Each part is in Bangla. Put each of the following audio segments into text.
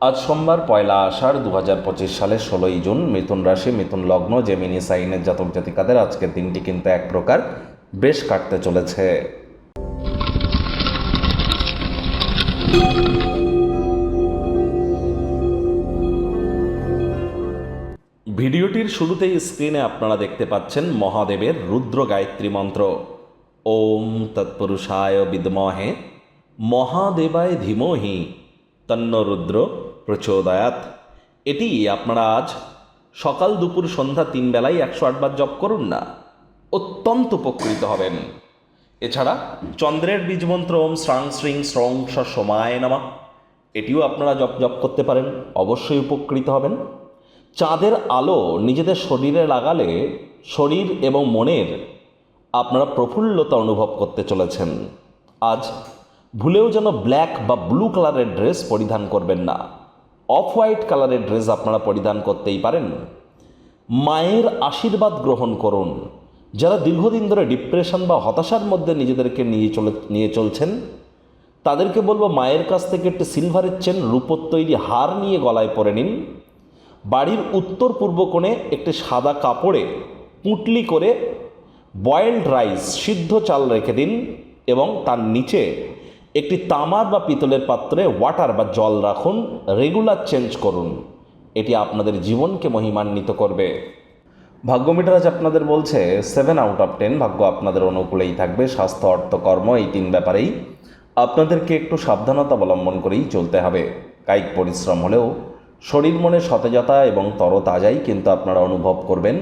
আজ সোমবার পয়লা আষাঢ় দু হাজার পঁচিশ সালের ষোলোই জুন, মিথুন রাশি, মিথুন লগ্ন জেমিনি সাইনের জাতক জাতিকাদের আজকের দিনটি কিন্তু এক প্রকার বেশ কাটতে চলেছে। ভিডিওটির শুরুতেই স্ক্রিনে আপনারা দেখতে পাচ্ছেন মহাদেবের রুদ্র গায়ত্রী মন্ত্র। ওম তৎপুরুষায় বিদমহে, মহাদেবায় ধীমহি তন্ন রুদ্র প্রচোদয়াত। এটি আপনারা আজ সকাল দুপুর সন্ধ্যা তিন বেলায় একশো আটবার জপ করুন না, অত্যন্ত উপকৃত হবেন। এছাড়া চন্দ্রের বীজমন্ত্র ওম শ্রাং শ্রিং শ্রং সমায় নামা। এটিও আপনারা জপ জপ করতে পারেন, অবশ্যই উপকৃত হবেন। চাঁদের আলো নিজেদের শরীরে লাগালে শরীর এবং মনের আপনারা প্রফুল্লতা অনুভব করতে চলেছেন। আজ ভুলেও যেন ব্ল্যাক বা ব্লু কালারের ড্রেস পরিধান করবেন না। অফ হোয়াইট কালারের ড্রেস আপনারা পরিধান করতেই পারেন। মায়ের আশীর্বাদ গ্রহণ করুন। যারা দীর্ঘদিন ধরে ডিপ্রেশন বা হতাশার মধ্যে নিজেদেরকে নিয়ে চলে, নিয়ে চলছেন, তাদেরকে বলব মায়ের কাছ থেকে একটি সিলভারের চেন, রূপোর তৈরি হার নিয়ে গলায় পরে নিন। বাড়ির উত্তর পূর্ব কোণে একটি সাদা কাপড়ে পুঁটলি করে বয়েলড রাইস সিদ্ধ চাল রেখে দিন এবং তার নিচে একটি তামার বা পিতলের পাত্রে ওয়াটার বা জল রাখুন রেগুলার চেঞ্জ করুন। এটি আপনাদের জীবনকে মহিমান্বিত করবে। ভাগ্যমিটার আজ আপনাদের বলছে সেভেন আউট অফ টেন ভাগ্য আপনাদের অনুকূলেই থাকবে, স্বাস্থ্য, অর্থ, কর্ম, এই তিন ব্যাপারেই। আপনাদেরকে একটু সাবধানতা অবলম্বন করেই চলতে হবে। কায়িক পরিশ্রম হলেও শরীর মনে সতেজতা এবং তরতাজাই কিন্তু আপনারা অনুভব করবেন।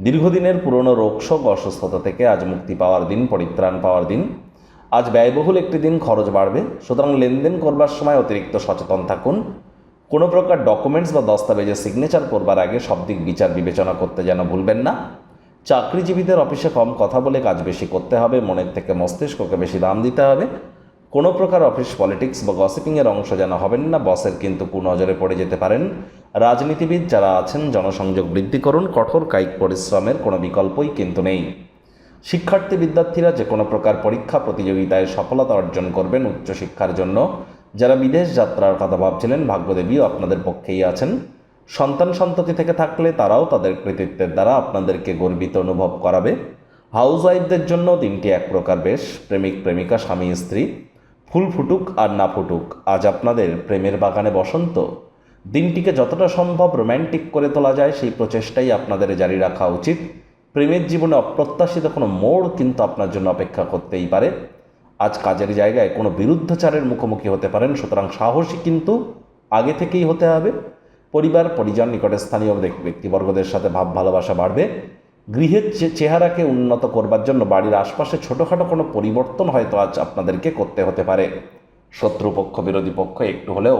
দীর্ঘদিনের পুরনো রোগশোক অসুস্থতা থেকে আজ মুক্তি পাওয়ার দিন, পরিত্রাণ পাওয়ার দিন। আজ ব্যয়বহুল একটি দিন খরচ বাড়বে। সুতরাং লেনদেন করবার সময় অতিরিক্ত সচেতন থাকুন। কোনো প্রকার ডকুমেন্টস বা দস্তাবেজে সিগনেচার করবার আগে সব দিক বিচার বিবেচনা করতে যেন ভুলবেন না। চাকরিজীবীদের অফিসে কম কথা বলে কাজ বেশি করতে হবে, মনের থেকে মস্তিষ্ককে বেশি দাম দিতে হবে। কোনো প্রকার অফিস পলিটিক্স বা গসিপিংয়ের অংশ যেন হবেন না, বসের কিন্তু কুনজরে পড়ে যেতে পারেন। রাজনীতিবিদ যারা আছেন, জনসংযোগ বৃদ্ধি করুন, কঠোর কায়িক পরিশ্রমের কোনো বিকল্পই কিন্তু নেই। শিক্ষার্থী বিদ্যার্থীরা যে কোনো প্রকার পরীক্ষা প্রতিযোগিতায় সফলতা অর্জন করবেন উচ্চশিক্ষার জন্য। যারা বিদেশ যাত্রার কথা ভাবছিলেন, ভাগ্যদেবীও আপনাদের পক্ষেই আছেন। সন্তান সন্ততি থেকে থাকলে তারাও তাদের কৃতিত্বের দ্বারা আপনাদেরকে গর্বিত অনুভব করাবে। হাউস ওয়াইফদের জন্য দিনটি এক প্রকার বেশ, প্রেমিক, প্রেমিকা, স্বামী, স্ত্রী। ফুল ফুটুক আর না ফুটুক, আজ আপনাদের প্রেমের বাগানে বসন্ত। দিনটিকে যতটা সম্ভব রোম্যান্টিক করে তোলা যায়, সেই প্রচেষ্টাই আপনাদের জারি রাখা উচিত। প্রেমের জীবনে অপ্রত্যাশিত কোনো মোড় কিন্তু আপনার জন্য অপেক্ষা করতেই পারে। আজ কাজের জায়গায় কোনো বিরুদ্ধাচারের মুখোমুখি হতে পারেন, সুতরাং সাহসী কিন্তু আগে থেকেই হতে হবে। পরিবার, পরিজন, নিকটে স্থানীয় ব্যক্তিবর্গদের সাথে ভাব, ভালোবাসা বাড়বে। গৃহের চেহারাকে উন্নত করবার জন্য বাড়ির আশপাশে ছোটোখাটো কোনো পরিবর্তন হয়তো আজ আপনাদেরকে করতে হতে পারে। শত্রুপক্ষ, বিরোধী পক্ষ একটু হলেও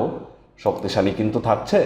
শক্তিশালী কিন্তু থাকছে।